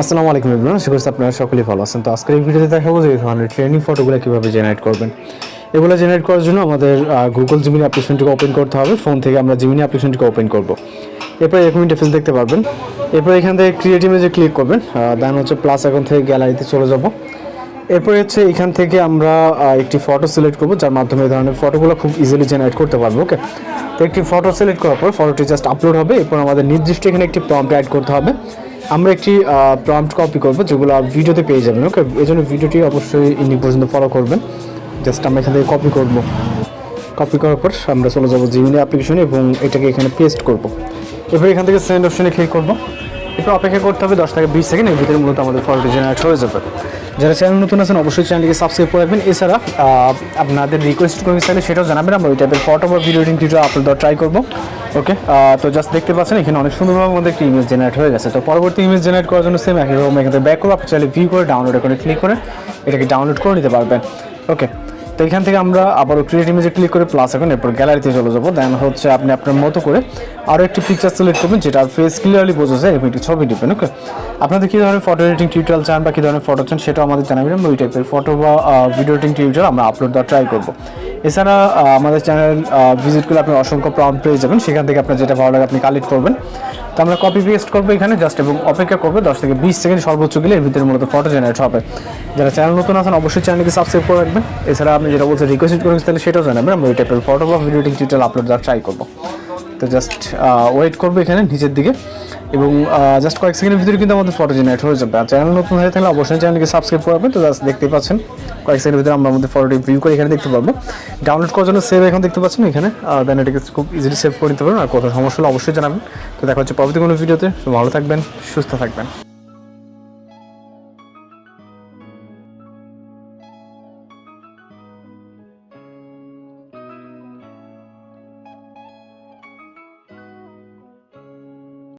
আসসালামু আলাইকুম ইবরান আশা করছি আপনারা সকলেই ভালো আছেন। তো আজকের এই ভিডিওতে দেখাবো যে এই ধরনের ট্রেনিং ফটোগুলো কীভাবে জেনারেট করবেন। এগুলো জেনারেট করার জন্য আমাদের গুগল জিমিনি অ্যাপ্লিকেশনটিকে ওপেন করতে হবে। ফোন থেকে আমরা জিমিনি অ্যাপ্লিকেশনটিকে ওপেন করব। এরপর এরকম ইন্টারফেস দেখতে পারবেন। এরপর এখান থেকে ক্রিয়েট ইমেজে ক্লিক করবেন। দেন হচ্ছে প্লাস এখন থেকে গ্যালারিতে চলে যাব। এরপর হচ্ছে এখান থেকে আমরা একটি ফটো সিলেক্ট করব, যার মাধ্যমে এই ধরনের ফটোগুলো খুব ইজিলি জেনারেট করতে পারব ওকে তো একটি ফটো সিলেক্ট করার পর ফটোটি জাস্ট আপলোড হবে। এরপর আমাদের নির্দিষ্ট এখানে একটি প্রম্পট অ্যাড করতে হবে। আমরা একটি প্রম্পট কপি করব, যেগুলো ভিডিওতে পেয়ে যাবেন ওকে এই জন্য ভিডিওটি অবশ্যই ইনি পর্যন্ত ফলো করবেন। জাস্ট আমরা এখান থেকে কপি করব। কপি করার পর আমরা চলে যাব জিমিনি অ্যাপ্লিকেশনে এবং এটাকে এখানে পেস্ট করব। এরপর এখান থেকে সেন্ড অপশনে ক্লিক করব। এরপর অপেক্ষা করতে হবে দশ থেকে বিশ সেকেন্ড, এর ভিতরে মূলত আমাদের ফটোটি জেনারেট হয়ে যাবে। যারা চ্যানেল নতুন আছেন, অবশ্যই চ্যানেলটিকে সাবস্ক্রাইব করে রাখবেন। এছাড়া আপনাদের রিকোয়েস্ট করে চাইলে সেটাও জানাবেন। আমরা ওই টাইপের ফটো বা ভিডিও ভিডিও আপলোড ট্রাই করব। ওকে তো জাস্ট দেখতে পাচ্ছেন, এখানে অনেক সুন্দরভাবে আমাদের একটি ইমেজ জেনারেট হয়ে গেছে। তো পরবর্তী ইমেজ জেনারেট করার জন্য সেম একই রকম, এখান ব্যাক করব। আপনি চাইলে ভিউ করে ডাউনলোড করে ক্লিক করে এটাকে ডাউনলোড করে নিতে পারবেন। ওকে তো এখান থেকে আমরা আবারও ক্রিয়েট ইমেজে ক্লিক করে প্লাস এখন এরপর গ্যালারিতে চলে যাব। দেন হচ্ছে আপনি আপনার মতো করে আরও একটি পিকচার সিলেক্ট করবেন যেটা ফেস ক্লিয়ারলি বোঝা যায় এরকম একটি ছবি দিবেন ওকে আপনাদের কী ধরনের ফটো এডিটিং টিউটোরিয়াল চান বা কী ধরনের ফটো চান সেটাও আমাদের জানাবেন। আমরা ওই টাইপের ফটো বা ভিডিও এডিটিং টিউটোরিয়াল আমরা আপলোড দেওয়ার ট্রাই করব। এছাড়া আমাদের চ্যানেল ভিজিট করলে আপনি অসংখ্য প্রম্পট পেয়ে যাবেন। সেখান থেকে আপনার যেটা ভালো লাগে আপনি কালেক্ট করবেন। আমরা কপি পেস্ট করব এখানে জাস্ট এবং অপেক্ষা করব দশ থেকে বিশ সেকেন্ড সর্বোচ্চ গেলে এর ভিতরে মূলত ফটো জেনারেট হবে। যারা চ্যানেল নতুন আছেন, অবশ্যই চ্যানেলকে সাবস্ক্রাইব করে রাখবেন। এছাড়া আপনি যেটা বলছেন রিকোয়েস্ট করবেন তাহলে সেটাও জানাবেন। আমরা ওই টাইপের ফটো বা ভিডিও টিউটোরিয়াল আপলোড দেওয়ার ট্রাই করব। তো জাস্ট ওয়েট করব এখানে নিচের দিকে। এবং জাস্ট কয়েক সেকেন্ডের ভিতরে কিন্তু আমাদের ফটো জেনারেট হয়ে যাবে। আর চ্যানেল নতুন হয়ে থাকলে অবশ্যই চ্যানেলকে সাবস্ক্রাইব করবেন তো জাস্ট দেখতেই পাচ্ছেন, কয়েক সেকেন্ডের ভিতরে আমরা আমাদের ফটোটি ভিউ করে এখানে দেখতে পাবো ডাউনলোড করার জন্য সেভ এখন দেখতে পাচ্ছেন এখানে। দেন এটাকে খুব ইজিলি সেভ করে নিতে পারবেন। আর কোথাও সমস্যা হলে অবশ্যই জানাবেন। তো দেখা হচ্ছে পরবর্তী কোনো ভিডিওতে ভালো থাকবেন, সুস্থ থাকবেন।